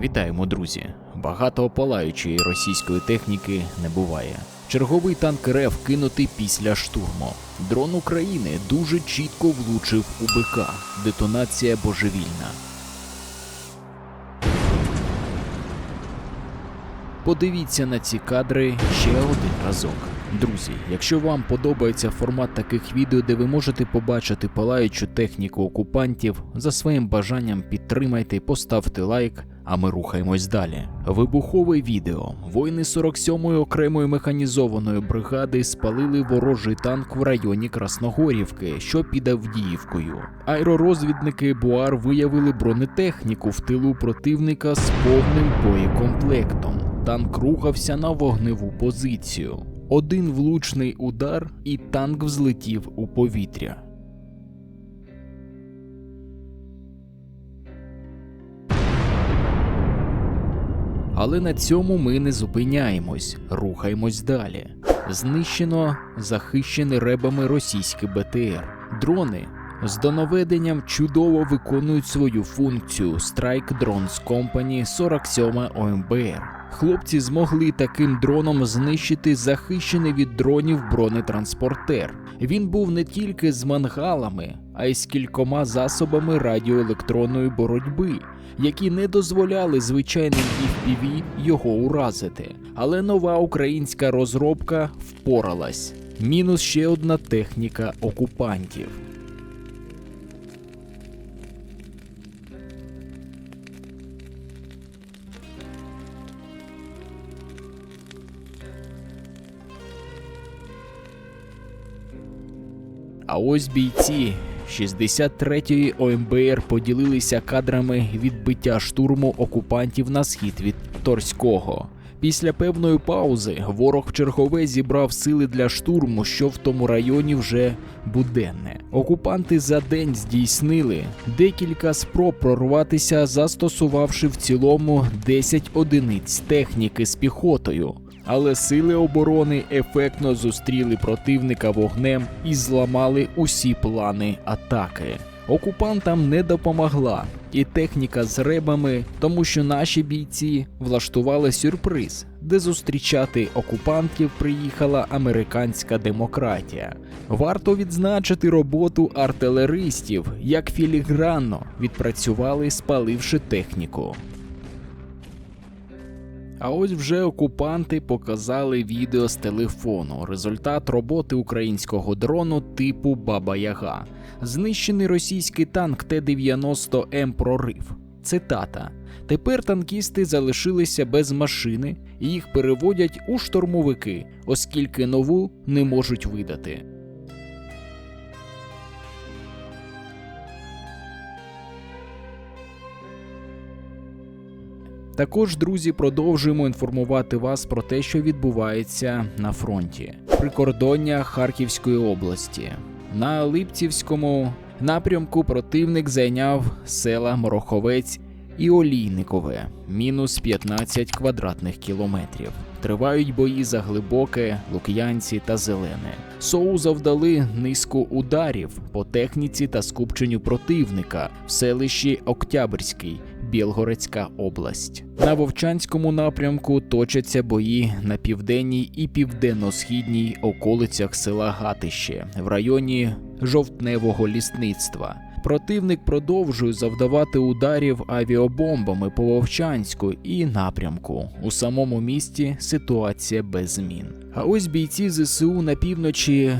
Вітаємо, друзі! Багато палаючої російської техніки не буває. Черговий танк РФ кинутий після штурму. Дрон України дуже чітко влучив у БК. Детонація божевільна. Подивіться на ці кадри ще один разок. Друзі, якщо вам подобається формат таких відео, де ви можете побачити палаючу техніку окупантів, за своїм бажанням підтримайте, поставте лайк, а ми рухаємось далі. Вибухове відео. Воїни 47-ї окремої механізованої бригади спалили ворожий танк в районі Красногорівки, що під Авдіївкою. Аеророзвідники Буар виявили бронетехніку в тилу противника з повним боєкомплектом. Танк рухався на вогневу позицію. Один влучний удар, і танк взлетів у повітря. Але на цьому ми не зупиняємось, рухаємось далі. Знищено захищене ребами російський БТР. Дрони з доноведенням чудово виконують свою функцію Strike Drones Company 47 ОМБР. Хлопці змогли таким дроном знищити захищений від дронів бронетранспортер. Він був не тільки з мангалами, а й з кількома засобами радіоелектронної боротьби, які не дозволяли звичайним FPV його уразити. Але нова українська розробка впоралась. Мінус ще одна техніка окупантів. А ось бійці 63-ї ОМБР поділилися кадрами відбиття штурму окупантів на схід від Торського. Після певної паузи ворог в чергове зібрав сили для штурму, що в тому районі вже буденне. Окупанти за день здійснили декілька спроб прорватися, застосувавши в цілому 10 одиниць техніки з піхотою. Але сили оборони ефектно зустріли противника вогнем і зламали усі плани атаки. Окупантам не допомогла і техніка з ребами, тому що наші бійці влаштували сюрприз, де зустрічати окупантів приїхала американська демократія. Варто відзначити роботу артилеристів, як філігранно відпрацювали, спаливши техніку. А ось вже окупанти показали відео з телефону. Результат роботи українського дрону типу Баба Яга. Знищений російський танк Т-90М прорив. Цитата: Тепер танкісти залишилися без машини і їх переводять у штурмовики, оскільки нову не можуть видати. Також, друзі, продовжуємо інформувати вас про те, що відбувається на фронті. Прикордоння Харківської області. На Липцівському напрямку противник зайняв села Мороховець і Олійникове, мінус 15 квадратних кілометрів. Тривають бої за глибоке, лук'янці та зелене. СОУ завдали низку ударів по техніці та скупченню противника в селищі Октябрьський, Білгородська область. На Вовчанському напрямку точаться бої на південній і південно-східній околицях села Гатище в районі жовтневого лісництва. Противник продовжує завдавати ударів авіабомбами по Вовчанську і напрямку. У самому місті ситуація без змін. А ось бійці ЗСУ на півночі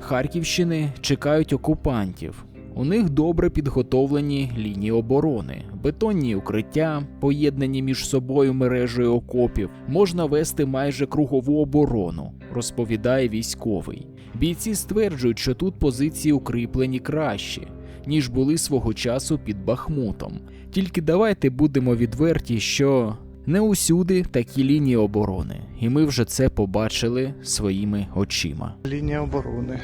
Харківщини чекають окупантів. У них добре підготовлені лінії оборони, бетонні укриття, поєднані між собою мережею окопів, можна вести майже кругову оборону, розповідає військовий. Бійці стверджують, що тут позиції укріплені краще, ніж були свого часу під Бахмутом. Тільки давайте будемо відверті, що не усюди такі лінії оборони, і ми вже це побачили своїми очима. Лінія оборони.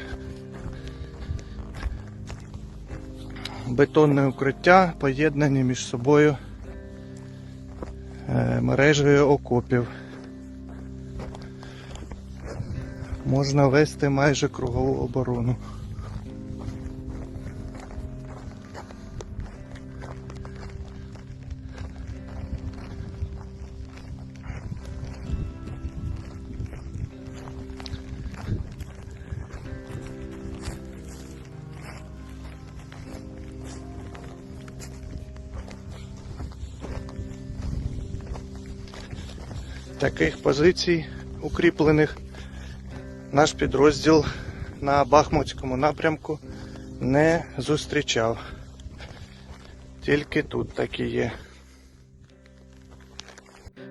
Бетонне укриття поєднані між собою е, мережею окопів. Можна вести майже кругову оборону. Таких позицій укріплених наш підрозділ на Бахмутському напрямку не зустрічав. Тільки тут такі є.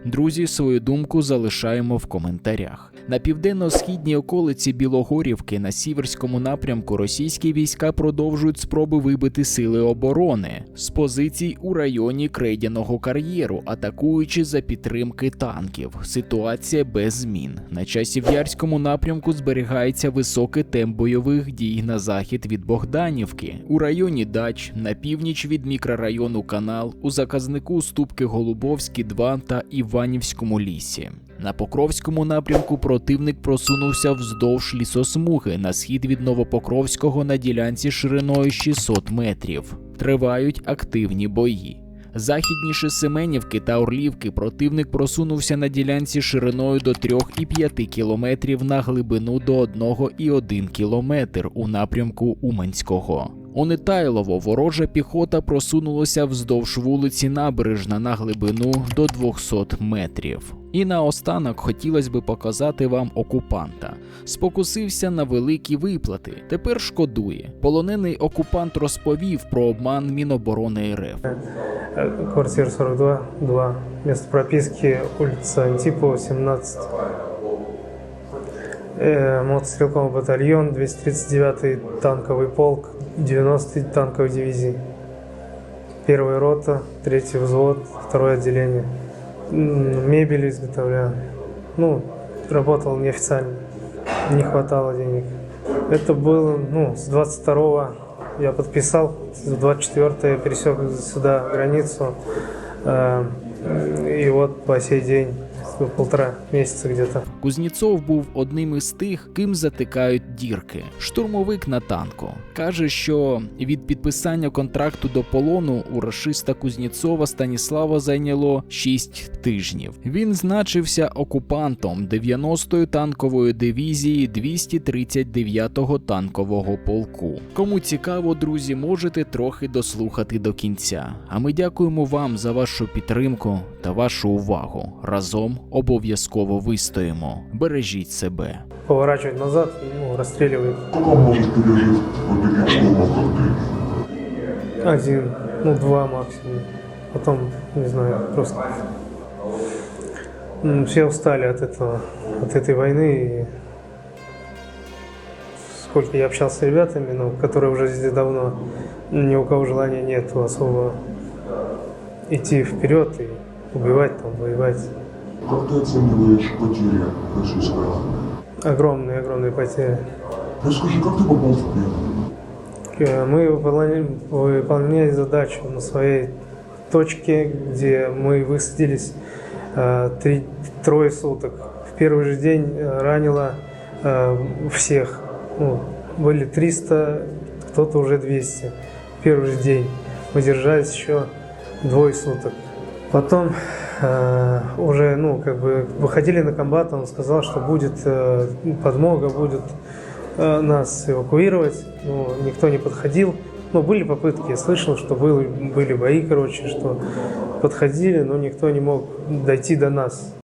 Друзі, свою думку залишаємо в коментарях. На південно-східній околиці Білогорівки на сіверському напрямку російські війська продовжують спроби вибити сили оборони з позицій у районі Крейдяного кар'єру, атакуючи за підтримки танків. Ситуація без змін. На часів'ярському напрямку зберігається високий темп бойових дій на захід від Богданівки, у районі Дач, на північ від мікрорайону Канал, у заказнику Ступки Голубовські 2 та Іванівському лісі. На Покровському напрямку противник просунувся вздовж лісосмуги на схід від Новопокровського на ділянці шириною 600 метрів. Тривають активні бої. Західніше Семенівки та Орлівки противник просунувся на ділянці шириною до 3,5 кілометрів на глибину до 1,1 кілометр у напрямку Уманського. У Нетайлово ворожа піхота просунулася вздовж вулиці Набережна на глибину до 200 метрів. І наостанок хотілося би показати вам окупанта. Спокусився на великі виплати. Тепер шкодує. Полонений окупант розповів про обман Міноборони РФ. Э, Квартира 42, 2. Место прописки улица Антипова, 17. Э, Мотострелковый батальон, 239-й танковый полк, 90-й танковой дивизии. Первая рота, третий взвод, второе отделение. М, Мебель изготовлял. Ну, работал неофициально. Не хватало денег. Это было, ну, с 22 я подписал, с 24 я пересек сюда границу. Э, И вот по сей день, полтора месяца где-то. Кузнєцов був одним із тих, ким затикають дірки. Штурмовик на танку каже, що від підписання контракту до полону у рашиста Кузнєцова Станіслава зайняло 6 тижнів. Він значився окупантом 90-ї танкової дивізії 239-го танкового полку. Кому цікаво, друзі, можете трохи дослухати до кінця. А ми дякуємо вам за вашу підтримку та вашу увагу. Разом обов'язково вистоїмо. Бережіть себе. Поворачивать назад, ну, расстреливают. Сколько может пережить вот таких штурмов, как ты? Один, ну, два максимум. Потом, не знаю, просто... М, Все устали от этого, от этой войны. И сколько я общался с ребятами, ну, которые уже здесь давно, ни у кого желания нет особо идти вперед и убивать там, воевать. Как ты оцениваешь потери российской армии? Огромные, огромные потери. Расскажи, как ты попал в плен? Э, Мы выполняли, выполняли задачу на своей точке, где мы высадились э, три, трое суток. В первый же день э, ранило э, всех. Ну, были 300, кто-то уже 200. В первый же день. Мы держались еще двое суток. Потом э, уже, ну, как бы выходили на комбат, он сказал, что будет э, подмога, будет э, нас эвакуировать. Ну, никто не подходил. Ну, были попытки, я слышал, что были, были бои, короче, что подходили, но никто не мог дойти до нас.